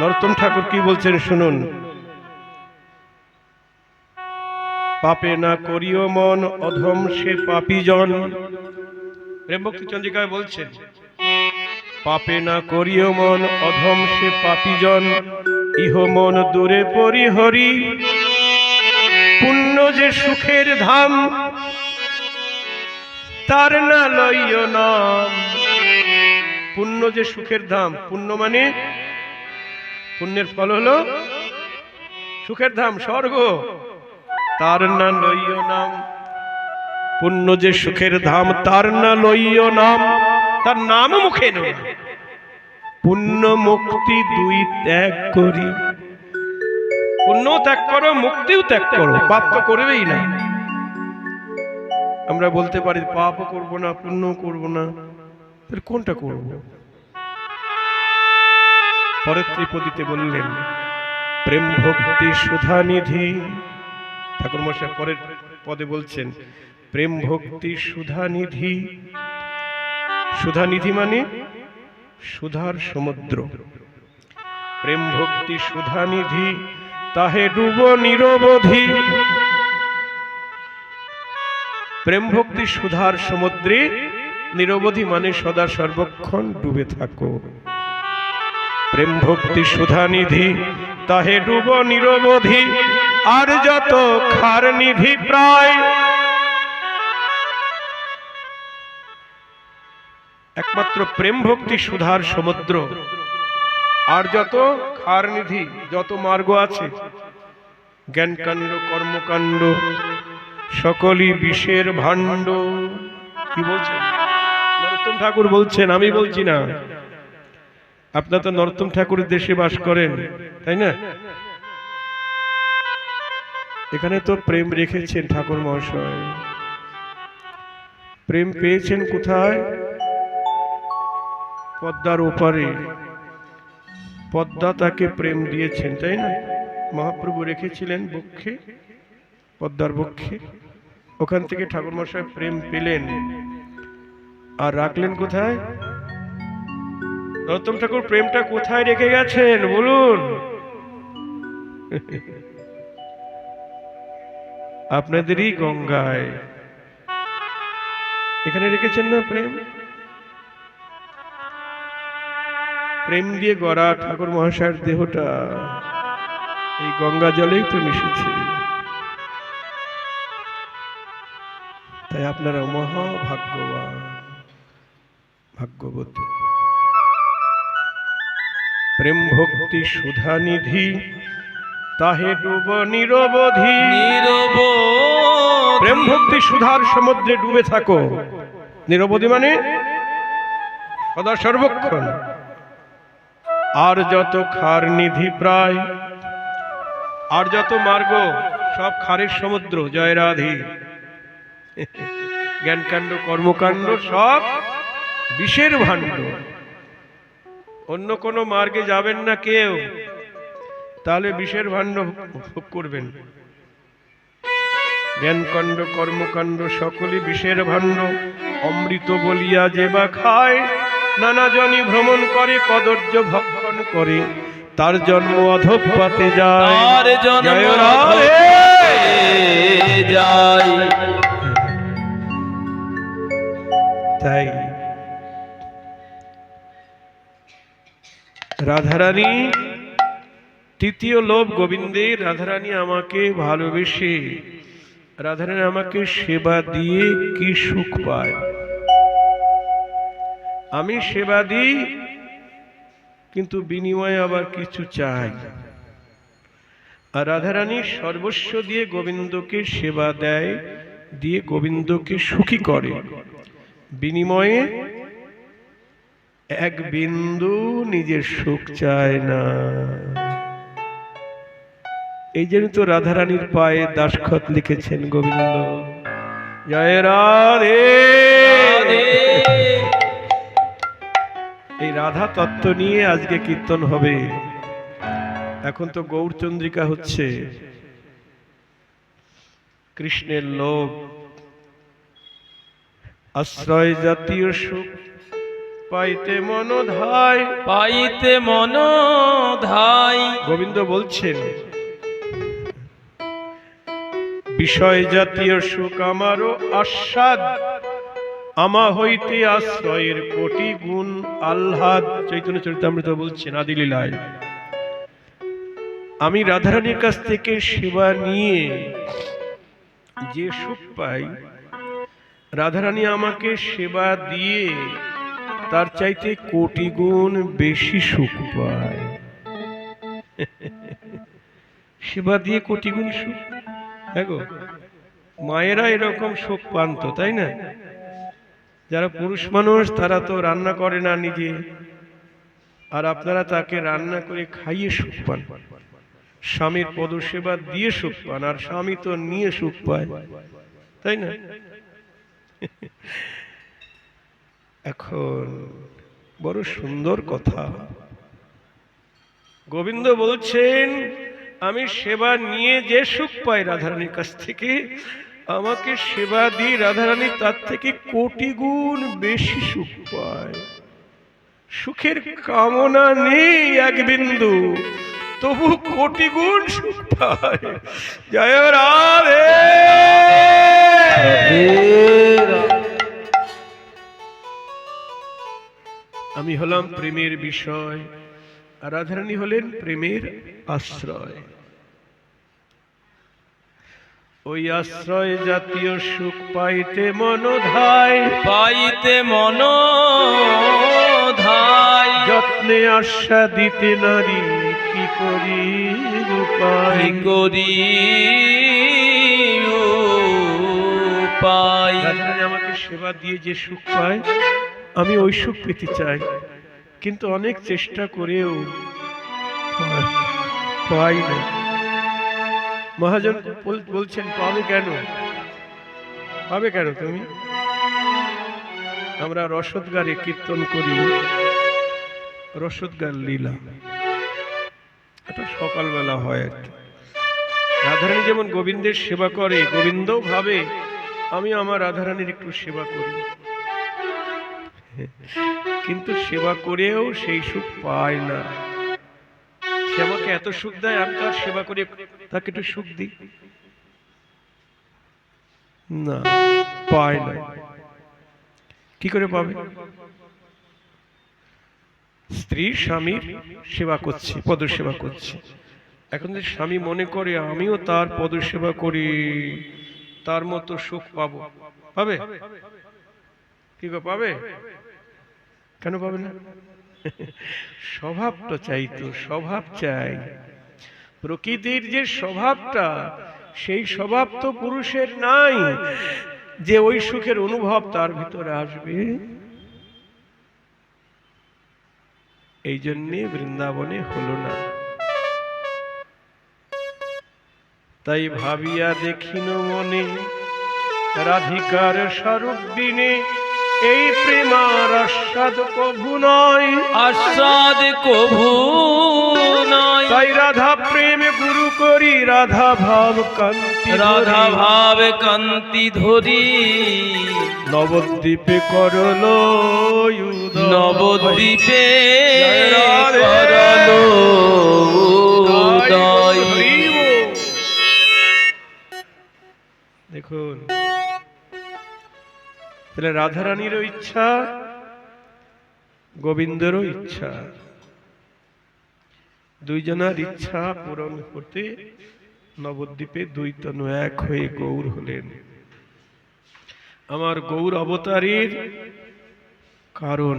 নরোত্তম ঠাকুর কি বলছেন শুনুন। পাপে না করিও মন অধম সে পাপী জন প্রেমভক্তি চন্দ্রিকায় বলছেন, পাপে না করিও মন অধম সে পাপী জন ইহ মন দূরে পরিহরি। পুণ্য যে সুখের ধাম, তার না লইও নাম। পুণ্য যে সুখের ধাম, পুণ্য মানে পুণ্যের ফল হলো সুখের ধাম, স্বর্গ। তার না লইও নাম। পুণ্য যে সুখের ধাম, তার না লইও নাম। তার নাম মুখে নয় পুণ্য মুক্তি দুই ত্যাগ করি। পুণ্য ত্যাগ করো, মুক্তিও ত্যাগ করো, পাপ তো করবেই না। আমরা বলতে পারি, পাপও করব না পুণ্য করব না। কোনটা করব? পরের ত্রিপদীতে বললেন প্রেম ভক্তি সুধা নিধি ঠাকুর মশাই পরের পদে বলছেন প্রেম ভক্তি সুধা নিধি সুধা নিধি মানে সুধার সমুদ্র। প্রেম ভক্তি সুধা নিধি তাহে ডুব নিরবধি। প্রেম ভক্তি সুধার সমুদ্রে নিরবধি মানে সদা সর্বক্ষণ ডুবে থাকো। প্রেম ভক্তি সুধা নিধি তাহে ডুব নিরবধি, আর যত খার নিধি প্রায়। একমাত্র প্রেম ভক্তি সুধার সমুদ্র, আর যত খার নিধি, যত মার্গ আছে, জ্ঞানকাণ্ড, কর্মকাণ্ড, সকলই বিষের ভাণ্ড। কি বলছেন? নরোত্তম ঠাকুর বলছেন, আমি বলছি না। আপনার তো নরোত্তম ঠাকুরের দেশে বাস করেন, তাই না? এখানে তো প্রেম রেখেছেন ঠাকুর মহাশয়। প্রেম পেয়েছেন কোথায়? পদ্মার ওপারে। পদ্মা তাকে প্রেম দিয়েছেন, তাই না? মহাপ্রভু রেখেছিলেন বক্ষে, পদ্মার বক্ষে। ওখান থেকে ঠাকুর মশাই প্রেম পেলেন। আর রাখলেন কোথায়? নরোত্তম ঠাকুর প্রেমটা কোথায় রেখে গেছেন? বলুন। আপনাদেরই গঙ্গায়। এখানে রেখেছেন না প্রেম? প্রেম দিয়ে গড়া ঠাকুর মহাশয়ের দেহটা, এই গঙ্গা জলেই তো মিশেছে। তাই আপনারা মহা ভাগ্যবান ভাগ্যবতী। প্রেম ভক্তি সুধা নিধি তাহে ডুব নিরবধি। নীরব প্রেম ভক্তি সুধার সমুদ্রে ডুবে থাকো। নিরবধি মানে সদা সর্বক্ষণ। আর যত খার নিধি প্রায় আর যত মার্গ সব খারের সমুদ্র জয় রাধি জ্ঞানকাণ্ড কর্মকাণ্ড সব বিষের ভাণ্ড অন্য কোনো মার্গে যাবেন না কেউ। তাহলে বিষের ভাণ্ড ভোগ করবেন। জ্ঞানকাণ্ড কর্মকাণ্ড সকলই বিষের ভাণ্ড। অমৃত বলিয়া যে বা খায় নানা জনই ভ্রমণ করে কদর্য ভক্ষণ করে। তার জন্ম অধপাতে যায়। তাই রাধারানী, তৃতীয় লোভ গোবিন্দের রাধারানী আমাকে ভালোবেসে, রাধারানী আমাকে সেবা দিয়ে কি সুখ পায়? আমি সেবা দিই, কিন্তু বিনিময়ে আবার কিছু চাই। আর রাধারানী সর্বস্ব দিয়ে গোবিন্দকে সেবা দেয়, দিয়ে গোবিন্দকে সুখী করে। বিনিময়ে এক বিন্দু নিজের সুখ চায় না। এই জন্য তো রাধারানীর পায়ে দাসখত লিখেছেন গোবিন্দ। জয় রাধে। এই রাধা তত্ত্ব নিয়ে আজকে কীর্তন হবে। এখন তো গৌরচন্দ্রিকা হচ্ছে। কৃষ্ণের লোভ আশ্রয় জাতীয় সুখ পাইতে মন ধায়। পাইতে মন ধাই গোবিন্দ বলছেন বিষয় জাতীয় সুখ আমারও আস্বাদ আমা হইতে আশ্রয়ের কোটি গুণ আহ্লাদ। চৈতন্য চরিতামৃত বলছেন আদিলীলায় আমি রাধারানীর কাছ থেকে সেবা নিয়ে যে সুখ পাই রাধারানী আমাকে সেবা দিয়ে তার চাইতে কোটি গুণ বেশি সুখ পায়। সেবা দিয়ে কোটি গুণ সুখ। দেখো মায়েরা এরকম সুখ পান তো, তাই না? যারা পুরুষ মানুষ, তারা তো রান্না করে না নিজে। আর আপনারা তাকে রান্না করে খাইয়ে সুখ পান। স্বামীর পদসেবা দিয়ে সুখ পান, আর স্বামী তো নিয়ে সুখ পায়। তাই না? এখন বড় সুন্দর কথা। গোবিন্দ বলছেন আমি সেবা নিয়ে যে সুখ পাই রাধারানীর কাছ থেকে আমাকে সেবা দিয়ে রাধারানী তার থেকে কোটি গুণ বেশি সুখ পায়। সুখের কামনা নেই এক বিন্দু তবু কোটি গুণ সুখ পায়। জয় রাধে। আমি হলাম প্রেমের বিষয়। আর রাধারানী হলেন প্রেমের আশ্রয়। ওই আশ্রয় জাতীয় সুখ পাইতে মনোধায়। পাইতে মন ধাই যত্নে আশা দিতে নারী কি করি উপায়? করি পাই রাধারানী আমাকে সেবা দিয়ে যে সুখ পায় আমি ওই সুখ পেতে চাই, কিন্তু অনেক চেষ্টা করেও পাই- না মহাজন বল- বলছেন, পাবে কেন? পাবে কেন তুমি? আমরা রসদগারে কীর্তন করি, রসদগার লীলা। এটা সকালবেলা হয় আর কি। রাধারানী যেমন গোবিন্দের সেবা করে গোবিন্দ ভাবে আমি আমার রাধারানীর একটু সেবা করি। কিন্তু সেবা করেও সেই সুখ পায় না। সে আমাকে এত সুখ দেয়, আমি তার সেবা করে, তাকে একটু সুখ দিই। না, পায় না কি করে পাবে? স্ত্রী স্বামীর সেবা করছে পদ সেবা করছে। এখন যে স্বামী মনে করে, আমিও তার পদ সেবা করি, তার মতো সুখ পাবো। পাবে? কি গো পাবে? কেন পাবে না? স্বভাবটা চাইতো স্বভাব চাই। প্রকৃতির যে স্বভাবটা, সেই স্বভাব তো পুরুষের নাই। যে ওই সুখের অনুভব তার ভিতরে আসবে। এই জন্যে বৃন্দাবনে হলো না। তাই ভাবিয়া দেখিন মনে, রাধিকার স্বরূপ বিনে এই প্রেমার আস্বাদ কভু নয় আস্বাদ কভু নয় তাই রাধা প্রেম গুরু করি রাধা ভাব কান্তি রাধা। ভাব কান্তি ধরি নবদ্বীপে করল নবদ্বীপে। করল। দেখুন তাহলে রাধারানীরও ইচ্ছা, গোবিন্দেরও ইচ্ছা। দুইজনার ইচ্ছা পূরণ করতে নবদ্বীপে দুই তনু এক হয়ে গৌর হলেন। আমার গৌর অবতারের কারণ,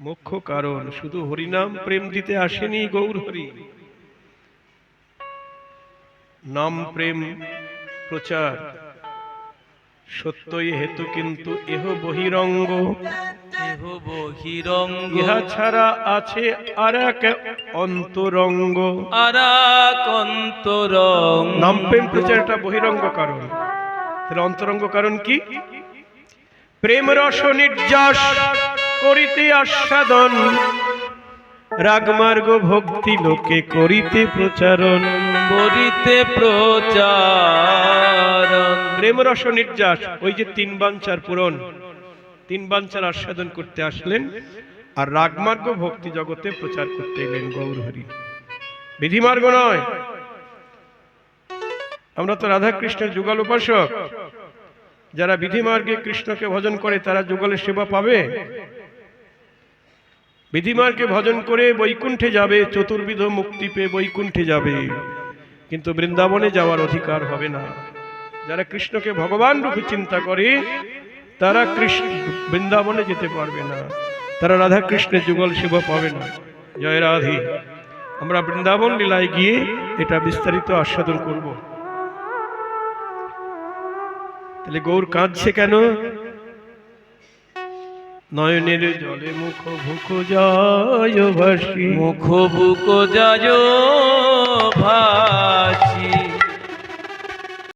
মুখ্য কারণ, শুধু হরিনাম প্রেম দিতে আসেনি গৌর হরি। নাম প্রেম প্রচার সত্যই হেতু কিন্তু এহ বহিরঙ্গ। দেহ বহিরঙ্গ। ইহা ছাড়া আছে আর এক অন্তরঙ্গ। আরাক অন্তরং নাম প্রেম প্রচার একটা বহিরঙ্গ কারণ। তাহলে অন্তরঙ্গ কারণ কি? প্রেম রস নির্যাস করিতে আস্বাদন। রাগমার্গ ভক্তি লোকে করিতে প্রচারণ। করিতে প্রচার প্রেম রস নির্যাস ওই যে তিন বাঞ্চার পূরণ। তিন বাঞ্চার আস্বাদন করতে আসলেন আর রাগমার্গ ভক্তি জগতে প্রচার করতে এলেন গৌরহরি। বিধিমার্গ নয়। আমরা তো রাধা কৃষ্ণের যুগল উপাসক। যারা বিধিমার্গে কৃষ্ণকে ভজন করে, তারা যুগলের সেবা পাবে। বিধিমার্গে ভজন করে বৈকুণ্ঠে যাবে, চতুর্বিধ মুক্তি পেয়ে বৈকুণ্ঠে যাবে। কিন্তু বৃন্দাবনে যাওয়ার অধিকার হবে না। যারা কৃষ্ণকে ভগবান রূপে চিন্তা করে, তারা কৃষ্ণ বৃন্দাবনে যেতে পারবে না। তারা রাধা কৃষ্ণের যুগল সেবা পাবে না। জয় রাধে। আমরা বৃন্দাবন লীলায় গিয়ে এটা বিস্তারিত আস্বাদন করব। তাহলে গৌর কাঁদছে কেন? নয়নের জলে মুখ ভুক যায় ভাসি। মুখ বুক যায় ভাই